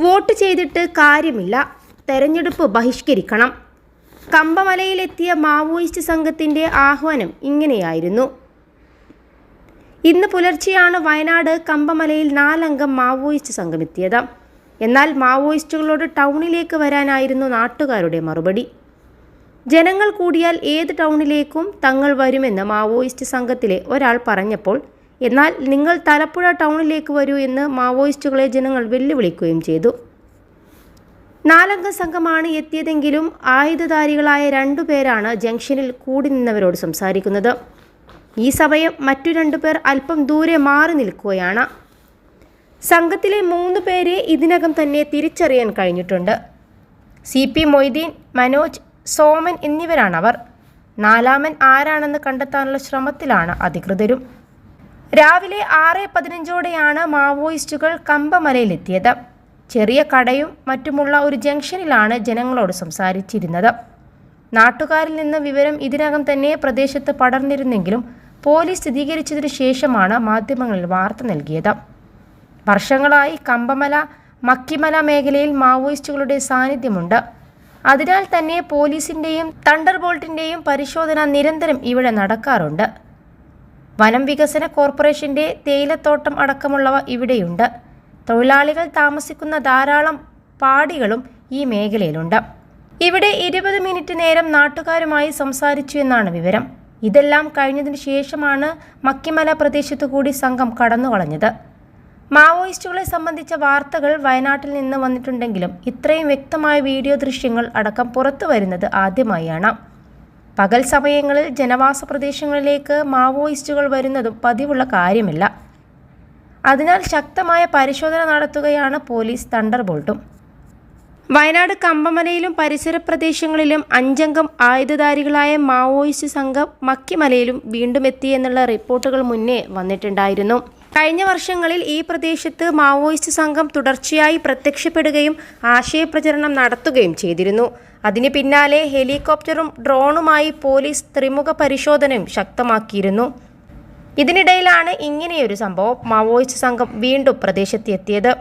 Vote ചെയ്തിട്ട് കാര്യമില്ല. തെരഞ്ഞെടുപ്പ് ബഹിഷ്കരിക്കണം. കമ്പമലയിലെത്തിയ മാവോയിസ്റ്റ് സംഘത്തിന്റെ ആഹ്വാനം ഇങ്ങനെയായിരുന്നു. ഇന്ന് പുലർച്ചെയാണ് വയനാട് കമ്പമലയിൽ നാലംഗം മാവോയിസ്റ്റ് സംഘമെത്തിയത്. എന്നാൽ മാവോയിസ്റ്റുകളോട് ടൗണിലേക്ക് വരാനായിരുന്നു നാട്ടുകാരുടെ മറുപടി. ജനങ്ങൾ കൂടിയാൽ ഏത് ടൗണിലേക്കും തങ്ങൾ വരുമെന്ന് മാവോയിസ്റ്റ് സംഘത്തിലെ ഒരാൾ പറഞ്ഞപ്പോൾ എന്നാൽ നിങ്ങൾ തലപ്പുഴ ടൗണിലേക്ക് വരൂ എന്ന് മാവോയിസ്റ്റുകളെ ജനങ്ങൾ വെല്ലുവിളിക്കുകയും ചെയ്തു. നാലംഗ സംഘമാണ് എത്തിയതെങ്കിലും ആയുധധാരികളായ രണ്ടുപേരാണ് ജംഗ്ഷനിൽ കൂടി നിന്നവരോട് സംസാരിക്കുന്നത്. ഈ സമയം മറ്റു രണ്ടു പേർ അല്പം ദൂരെ മാറി നിൽക്കുകയാണ്. സംഘത്തിലെ മൂന്ന് പേരെ ഇതിനകം തന്നെ തിരിച്ചറിയാൻ കഴിഞ്ഞിട്ടുണ്ട്. സി പി മൊയ്തീൻ മനോജ് സോമൻ എന്നിവരാണവർ. നാലാമൻ ആരാണെന്ന് കണ്ടെത്താനുള്ള ശ്രമത്തിലാണ് അധികൃതരും. രാവിലെ ആറ് പതിനഞ്ചോടെയാണ് മാവോയിസ്റ്റുകൾ കമ്പമലയിലെത്തിയത്. ചെറിയ കടയും മറ്റുമുള്ള ഒരു ജംഗ്ഷനിലാണ് ജനങ്ങളോട് സംസാരിച്ചിരുന്നത്. നാട്ടുകാരിൽ നിന്ന് വിവരം ഇതിനകം തന്നെ പ്രദേശത്ത് പടർന്നിരുന്നെങ്കിലും പോലീസ് സ്ഥിരീകരിച്ചതിനു ശേഷമാണ് മാധ്യമങ്ങളിൽ വാർത്ത നൽകിയത്. വർഷങ്ങളായി കമ്പമല മക്കിമല മേഖലയിൽ മാവോയിസ്റ്റുകളുടെ സാന്നിധ്യമുണ്ട്. അതിനാൽ തന്നെ പോലീസിന്റെയും തണ്ടർ ബോൾട്ടിന്റെയും പരിശോധന നിരന്തരം ഇവിടെ നടക്കാറുണ്ട്. വനം വികസന കോർപ്പറേഷന്റെ തേയിലത്തോട്ടം അടക്കമുള്ളവ ഇവിടെയുണ്ട്. തൊഴിലാളികൾ താമസിക്കുന്ന ധാരാളം പാടികളും ഈ മേഖലയിലുണ്ട്. ഇവിടെ ഇരുപത് മിനിറ്റ് നേരം നാട്ടുകാരുമായി സംസാരിച്ചു എന്നാണ് വിവരം. ഇതെല്ലാം കഴിഞ്ഞതിനു ശേഷമാണ് മക്കിമല പ്രദേശത്തു കൂടി സംഘം കടന്നുകളഞ്ഞത്. മാവോയിസ്റ്റുകളെ സംബന്ധിച്ച വാർത്തകൾ വയനാട്ടിൽ നിന്ന് വന്നിട്ടുണ്ടെങ്കിലും ഇത്രയും വ്യക്തമായ വീഡിയോ ദൃശ്യങ്ങൾ അടക്കം പുറത്തു വരുന്നത് ആദ്യമായാണ്. പകൽ സമയങ്ങളിൽ ജനവാസ പ്രദേശങ്ങളിലേക്ക് മാവോയിസ്റ്റുകൾ വരുന്നതും പതിവുള്ള കാര്യമില്ല. അതിനാൽ ശക്തമായ പരിശോധന നടത്തുകയാണ് പോലീസ് തണ്ടർബോൾട്ടും. വയനാട് കമ്പമലയിലും പരിസര പ്രദേശങ്ങളിലും അഞ്ചംഗം ആയുധധാരികളായ മാവോയിസ്റ്റ് സംഘം മക്കിമലയിലും വീണ്ടും എത്തിയെന്നുള്ള റിപ്പോർട്ടുകൾ മുന്നേ വന്നിട്ടുണ്ടായിരുന്നു. കഴിഞ്ഞ വർഷങ്ങളിൽ ഈ പ്രദേശത്ത് മാവോയിസ്റ്റ് സംഘം തുടർച്ചയായി പ്രത്യക്ഷപ്പെടുകയും ആശയപ്രചരണം നടത്തുകയും ചെയ്തിരുന്നു. അതിന് പിന്നാലെ ഹെലികോപ്റ്ററും ഡ്രോണുമായി പോലീസ് ത്രിമുഖ പരിശോധനയും ശക്തമാക്കിയിരുന്നു. ഇതിനിടയിലാണ് ഇങ്ങനെയൊരു സംഭവം മാവോയിസ്റ്റ് സംഘം വീണ്ടും പ്രദേശത്തെത്തിയത്.